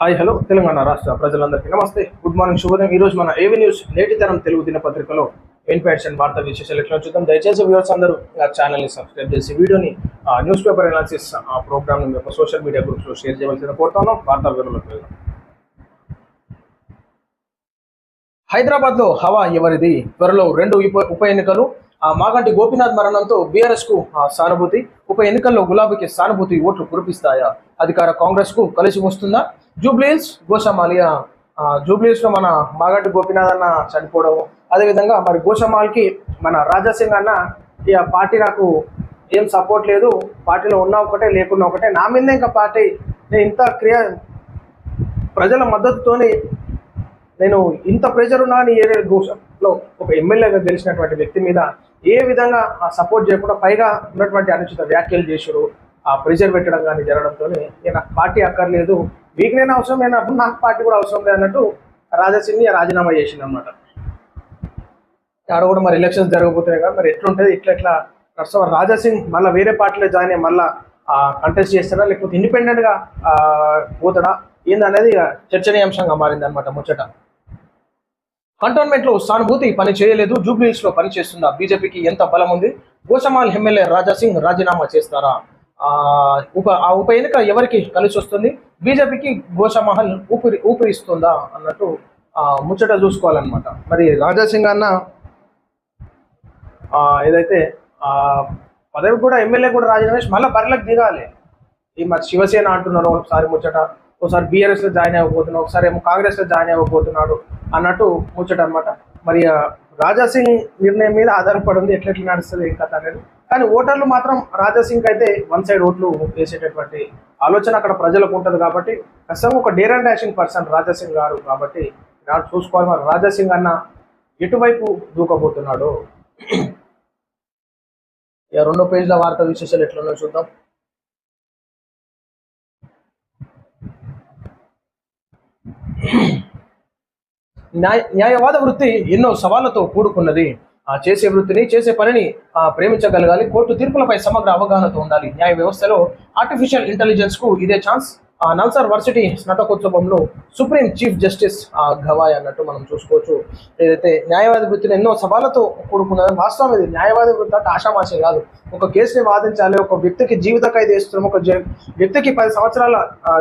Hi hello Telangana రాష్ట్ర ప్రజలందరికీ నమస్తే. గుడ్ మార్నింగ్ శుభోదయం. ఈ రోజు మన ఏవి న్యూస్ నేటి తరం తెలుగు దినపత్రికలో ఇన్ఫాక్షన్ వార్తా విశేషాలు ఎట్లా చూద్దాం? దయచేసి వ్యూవర్స్ అందరూ నా ఛానల్ని సబ్స్క్రైబ్ చేసి వీడియోని న్యూస్ పేపర్ ఎనాలిసిస్ ఆ ప్రోగ్రామ్ యొక్క సోషల్ మీడియా గ్రూప్స్లో షేర్ చేయవలసిన కోరుతాను వార్తా వివరాలకు వెళ్దాం. హైదరాబాద్లో హవా ఎవరిది? త్వరలో రెండు ఉప ఉప ఎన్నికలు. ఆ మాగంటి గోపీనాథ్ మరణంతో బీఆర్ఎస్కు ఆ, సానుభూతి. ఉప ఎన్నికల్లో గులాబీకి సానుభూతి ఓట్లు కురిపిస్తాయా? అధికార కాంగ్రెస్కు కలిసి వస్తుందా? జూబ్లీస్ గోషమాలియా జూబ్లీస్లో మన మాగట్టు గోపినాథ్ అన్న చనిపోవడం అదేవిధంగా మరి గోషమాల్కి మన రాజాసింగ్ అన్న ఇక పార్టీ నాకు ఏం సపోర్ట్ లేదు. పార్టీలో ఉన్నా ఒకటే లేకున్నా ఒకటే. నా మీద ఇంకా పార్టీ నేను ఇంత క్రియ ప్రజల మద్దతుతోని నేను ఇంత ప్రెషర్ ఉన్నా అని ఏరియా గోషంలో ఒక ఎమ్మెల్యేగా గెలిచినటువంటి వ్యక్తి మీద ఏ విధంగా సపోర్ట్ చేయకుండా పైగా ఉన్నటువంటి అనుచిత వ్యాఖ్యలు చేశారు. ఆ ప్రెషర్ పెట్టడం కానీ జరగడంతో నాకు పార్టీ అక్కర్లేదు. మీకు నేను అవసరం లేనప్పుడు నాకు పార్టీ కూడా అవసరం లేదన్నట్టు రాజాసింగ్ రాజీనామా చేసింది అనమాట ఆడ కూడా మరి ఎలక్షన్స్ జరగబోతున్నాయి కదా మరి ఎట్లుంటుంది ఇట్లా ఎట్లా? నరసింహ రాజాసింగ్ మళ్ళీ వేరే పార్టీలో జాయిన్ అయ్యి మళ్ళీ కంటెస్ట్ చేస్తాడా లేకపోతే ఇండిపెండెంట్గా పోతాడా? ఏందనేది చర్చనీయాంశంగా మారింది అనమాట ముచ్చట. కంటోన్మెంట్లో సానుభూతి పని చేయలేదు జూబ్లీహిల్స్లో పని చేస్తుందా? బీజేపీకి ఎంత బలం ఉంది? గోసమాల్ ఎమ్మెల్యే రాజాసింగ్ రాజీనామా చేస్తారా? ఉప ఆ ఉప ఎన్నిక ఎవరికి కలిసి వస్తుంది? బీజేపీకి గోషమహల్ ఊపిరి ఊపిరిస్తుందా అన్నట్టు ముచ్చట చూసుకోవాలన్నమాట. మరి రాజాసింగ్ అన్న ఏదైతే పదవి కూడా ఎమ్మెల్యే కూడా రాజీనామా మళ్ళీ బరిలకు దిగాలి. ఈ మరి శివసేన అంటున్నారు ఒకసారి ముచ్చట ఒకసారి బీఆర్ఎస్లో జాయిన్ అవ్వబోతున్నాడు ఒకసారి ఏమో కాంగ్రెస్లో జాయిన్ అవ్వబోతున్నాడు అన్నట్టు ముచ్చట అనమాట మరి రాజాసింగ్ నిర్ణయం మీద ఆధారపడి ఉంది ఎట్లెట్లా నడుస్తుంది ఏం కథ అనేది? కానీ ఓటర్లు మాత్రం రాజాసింగ్ అయితే వన్ సైడ్ ఓట్లు వేసేటటువంటి ఆలోచన అక్కడ ప్రజలకు ఉంటుంది కాబట్టి ఖచ్చితంగా ఒక dare and dashing person Raja Singh గారు కాబట్టి నాడు చూసుకోవాలి. మరి రాజాసింగ్ అన్న ఎటువైపు దూకబోతున్నాడు ఇక రెండో పేజీల వార్త విశేషాలు ఎట్లున్నాయో చూద్దాం. న్యాయ న్యాయవాద వృత్తి ఎన్నో సవాళ్ళతో కూడుకున్నది. చేసే వృత్తిని చేసే పనిని ప్రేమించగలగాలి. కోర్టు తీర్పులపై సమగ్ర అవగాహనతో ఉండాలి. న్యాయ వ్యవస్థలో ఆర్టిఫిషియల్ ఇంటెలిజెన్స్కు ఇదే ఛాన్స్ నల్సార్ వర్సిటీ స్నాతకోత్సవంలో సుప్రీం చీఫ్ జస్టిస్ గవాయ్ అన్నట్టు మనం చూసుకోవచ్చు. ఏదైతే న్యాయవాది వృత్తిని ఎన్నో సవాళ్ళతో కూడుకున్నది వాస్తవం ఇది న్యాయవాది వృత్తి అంటే ఆషామాషి కాదు. ఒక కేసుని వాదించాలి ఒక వ్యక్తికి జీవిత ఖైదు వేస్తున్నాము ఒక వ్యక్తికి పది సంవత్సరాల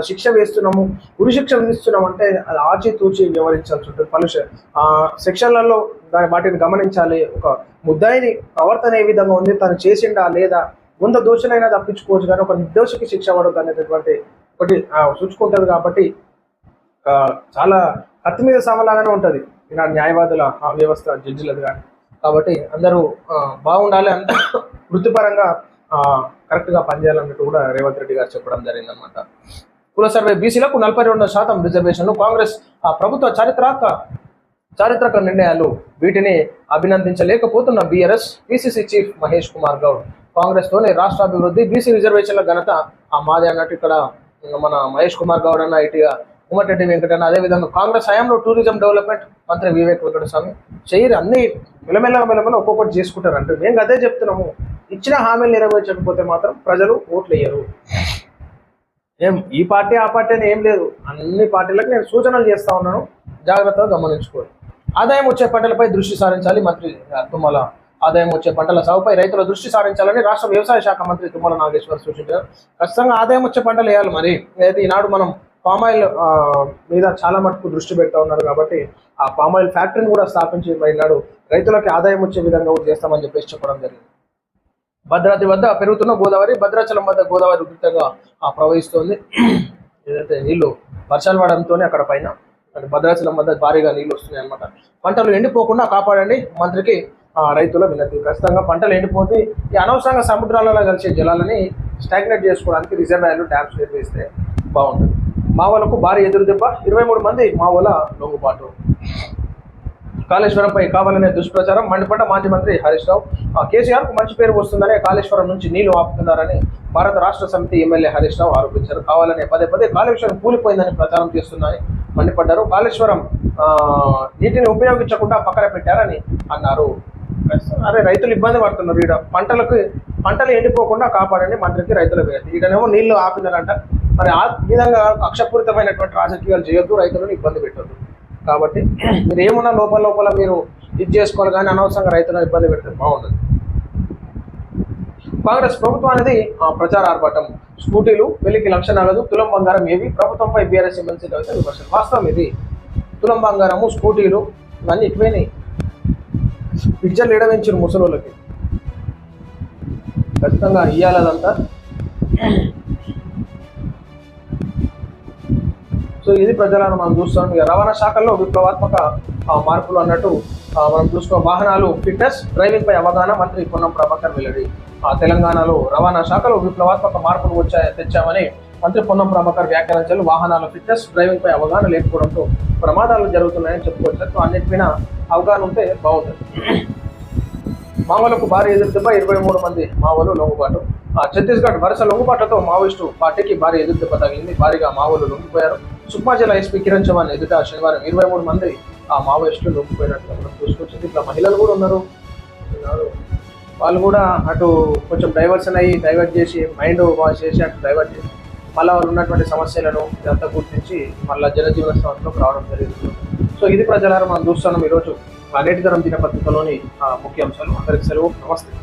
శిక్ష వేస్తున్నాము ఉరి శిక్ష విధిస్తున్నాం అంటే అది ఆచితూచి వ్యవహరించాల్సి ఉంటుంది. పలు సెక్షన్లలో దాని వాటిని గమనించాలి. ఒక ముద్దాయిని ప్రవర్తన ఏ విధంగా ఉంది తను చేసిండా లేదా ముందు దోషులైనా తప్పించుకోవచ్చు కానీ ఒక నిర్దోషికి శిక్ష పడదు అనేటటువంటి ఒకటి చూసుకుంటారు కాబట్టి చాలా కత్తి మీద సమలాగానే ఉంటుంది. ఇలా న్యాయవాదుల ఆ, వ్యవస్థ జడ్జిలది కానీ. కాబట్టి అందరూ బాగుండాలి అంత వృత్తిపరంగా ఆ, కరెక్ట్గా పనిచేయాలన్నట్టు కూడా రేవంత్ రెడ్డి గారు చెప్పడం జరిగిందనమాట కుల సర్వే బీసీలకు నలభై రెండు శాతం రిజర్వేషన్లు కాంగ్రెస్ ఆ, ప్రభుత్వ చారిత్రక చారిత్రక నిర్ణయాలు వీటిని అభినందించలేకపోతున్న BRS PCC chief Mahesh Kumar Goud. Congress రాష్ట్రాభివృద్ధి రాష్ట్ర అభివృద్ధి బీసీ రిజర్వేషన్ల ఘనత ఆ మాదే అన్నట్టు ఇక్కడ మన మహేష్ కుమార్ గౌడ్ అన్న ఐటీగా ఉమ్మటిరెడ్డి వెంకటన్న అదేవిధంగా కాంగ్రెస్ హయాంలో టూరిజం డెవలప్మెంట్ మంత్రి వివేక్ వెంకటస్వామి చేయరు అన్ని మెలమెల్ల మెలమెల ఒక్కొక్కటి చేసుకుంటారు అంటే మేము అదే చెప్తున్నాము. ఇచ్చిన హామీలు నెరవేర్చకపోతే మాత్రం ప్రజలు ఓట్లు వేయరు. ఏం ఈ పార్టీ ఆ పార్టీ అని ఏం లేదు. అన్ని పార్టీలకు నేను సూచనలు చేస్తా ఉన్నాను. జాగ్రత్తగా గమనించుకోవాలి ఆదాయం వచ్చే పంటలపై దృష్టి సారించాలి మంత్రి తుమ్మల ఆదాయం వచ్చే పంటల సాగుపై రైతుల దృష్టి సారించాలని రాష్ట్ర వ్యవసాయ శాఖ మంత్రి తుమ్మల నాగేశ్వర్ సూచించారు. ఖచ్చితంగా ఆదాయం వచ్చే పంటలు వేయాలి మరి. అయితే ఈనాడు మనం పామాయిల్ మీద చాలా మటుకు దృష్టి పెడతా ఉన్నారు కాబట్టి ఆ పామాయిల్ ఫ్యాక్టరీని కూడా స్థాపించి ఈనాడు రైతులకి ఆదాయం వచ్చే విధంగా కూడా చేస్తామని చెప్పేసి చెప్పడం జరిగింది. భద్రాద్రి వద్ద పెరుగుతున్న గోదావరి భద్రాచలం వద్ద గోదావరి ఉధృతంగా ప్రవహిస్తోంది. ఏదైతే నీళ్ళు వర్షాలు పడడంతోనే అక్కడ పైన భద్రాచలం వద్ద భారీగా నీళ్ళు వస్తున్నాయి అన్నమాట పంటలు ఎండిపోకుండా కాపాడండి. మంత్రికి రైతుల వినతి. ఖచ్చితంగా పంటలు ఎండిపోతే ఈ అనవసరంగా సముద్రాలలో కలిసే జలాలని స్టాగ్నేట్ చేసుకోవడానికి రిజర్వాయర్లు డ్యామ్స్ నిర్మిస్తే బాగుంటుంది. మావలకు భారీ ఎదురు దెబ్బ ఇరవై మూడు మంది మావోల లొంగుబాటు. కాళేశ్వరంపై కావాలనే దుష్ప్రచారం మండిపడ్డ మాజీ మంత్రి హరీష్ రావు. ఆ, కేసీఆర్కు మంచి పేరు వస్తుందని కాళేశ్వరం నుంచి నీళ్ళు ఆపుతున్నారని భారత రాష్ట్ర సమితి ఎమ్మెల్యే హరీష్ రావు ఆరోపించారు. కావాలనే పదే పదే కాళేశ్వరం కూలిపోయిందని ప్రచారం చేస్తుందని మండిపడ్డారు. కాళేశ్వరం నీటిని ఉపయోగించకుండా పక్కన పెట్టారని అన్నారు. అదే రైతులు ఇబ్బంది పడుతున్నారు. ఈడ పంటలకు పంటలు ఎండిపోకుండా కాపాడండి మంత్రికి రైతుల వేయాలి. ఈడనేమో నీళ్ళు ఆపినారంట. మరి ఆ విధంగా కక్షపూరితమైనటువంటి రాజకీయాలు చేయొద్దు రైతులను ఇబ్బంది పెట్టొద్దు. కాబట్టి మీరు ఏమున్నా లోపల లోపల మీరు ఇది చేసుకోవాలి కానీ అనవసరంగా రైతులను ఇబ్బంది పెడితే బాగుండదు. కాంగ్రెస్ ప్రభుత్వం అనేది ఆ, ప్రచార ఆర్భాటం. స్కూటీలు వెలికి లక్ష నగదు తులం బంగారం ఏవి? ప్రభుత్వంపై బీఆర్ఎస్ ఎమ్మెల్సీ కవిత విమర్శలు. వాస్తవం ఇది. తులం బంగారము స్కూటీలు ఇవన్నీ ఇటువైనాయి. పిక్చర్లు ఎడవించారు ముసలోళ్ళకి? ఖచ్చితంగా ఇయ్యాలి అదంతా. సో ఇది ప్రజలను మనం చూస్తాం ఇక రవాణా శాఖల్లో విప్లవాత్మక ఆ, మార్పులు అన్నట్టు మనం చూసుకో వాహనాలు ఫిట్నెస్ డ్రైవింగ్ పై అవగాహన మంత్రి పొన్నం ప్రభాకర్ వెల్లడి. ఆ, తెలంగాణలో రవాణా శాఖలో విప్లవాత్మక మార్పులు వచ్చా తెచ్చామని మంత్రి పొన్నం ప్రభాకర్ వ్యాఖ్యానించాలు వాహనాల ఫిట్నెస్ డ్రైవింగ్ పై అవగాహన లేకపోవడంతో ప్రమాదాలు జరుగుతున్నాయని చెప్పుకోవచ్చు అన్నిటిపైన అవగాహన ఉంటే బాగుంటుంది. మావోలకు భారీ ఎదురుదెబ్బ ఇరవై మూడు మంది మావోలు లొంగుబాటు. ఆ, ఛత్తీస్గఢ్ వరుస లొంగుబాట్లతో మావోయిస్టు పార్టీకి భారీ ఎదురుదెబ్బ తగిలింది. భారీగా మావోలు లొంగిపోయారు. సుక్మా జిల్లా ఎస్పీ కిరణ్ చౌహాన్ ఎదుట శనివారం ఇరవై మూడు మంది ఆ మావోయిస్టులు లొంగిపోయినట్టుగా మనం చూసుకొచ్చింది ఇట్లా మహిళలు కూడా ఉన్నారు. ఉన్నారు. వాళ్ళు కూడా అటు కొంచెం డైవర్షన్ అయ్యి డైవర్ట్ చేసి మైండ్ వాష్ చేసి అటు డైవర్ట్ చేసి మళ్ళీ వాళ్ళు ఉన్నటువంటి సమస్యలను ఇదంతా గుర్తించి మళ్ళీ జనజీవన సంస్థలోకి రావడం జరిగింది. సో ఇది ప్రజలారా మనం చూస్తున్నాం ఈరోజు. ఆ నేటి తరం దినపత్రికలోని ముఖ్య ముఖ్యాంశాలు అందరికి సెలవు. నమస్తే.